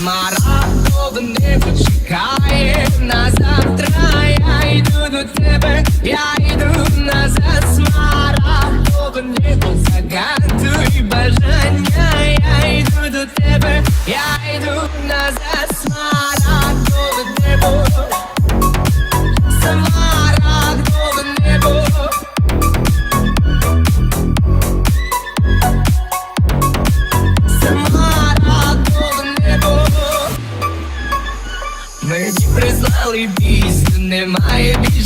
Смарагдове не чекає на завтра. Я йду до тебе,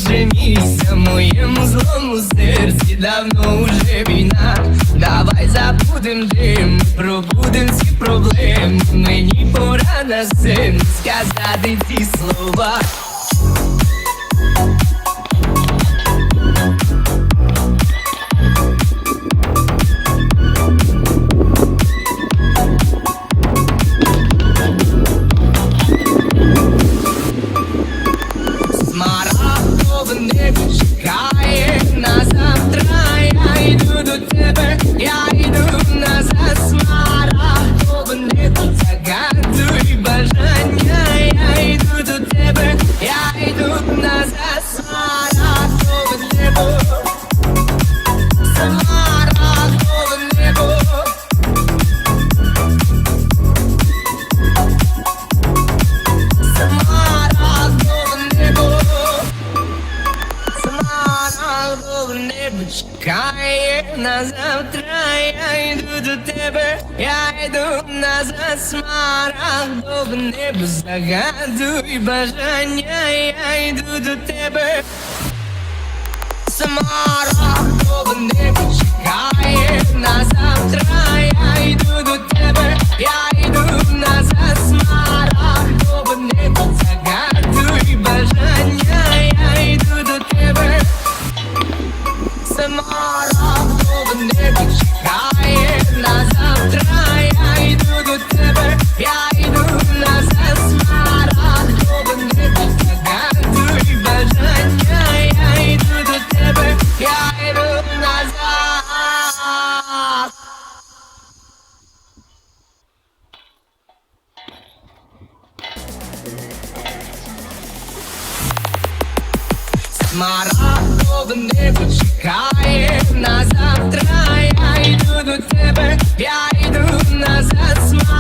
місця моєму злому серці давно уже війна. Давай забудем дим, пробудем ці проблеми. Мені пора на сцену сказати ці слова. Смарагдове небо Небо чекає на завтра. Я йду до тебе, я йду назад. Смарагдове небо загадуй бажання. Я йду до тебе. Смарагдове небо Смарагдове небо чекає на завтра. Я йду до тебе, я йду назад.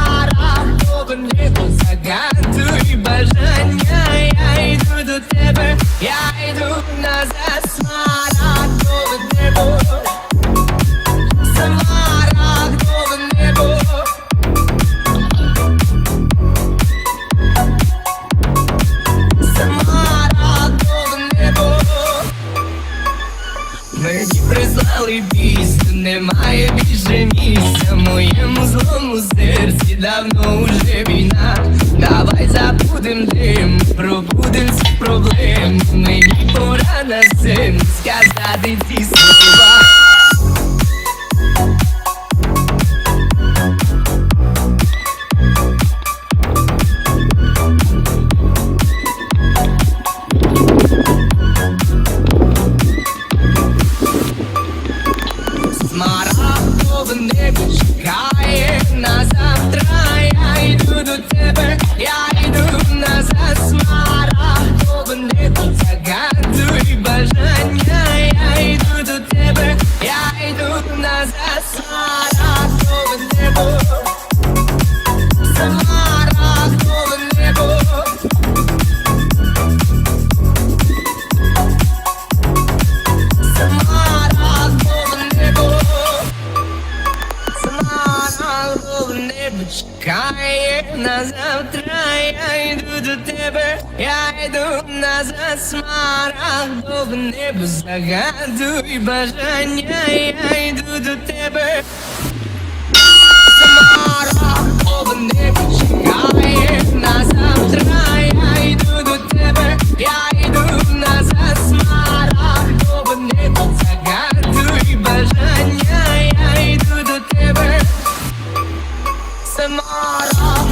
В злому серці давно уже війна. Давай забудем дим, пробудем всі проблеми. Мені пора на сцену сказати ці слова. тебе чекає, на завтра я йду до тебе, я йду на засмарах, до небо загадуй бажання, я йду до тебе. Самара, до небо чекає, на завтра. মারা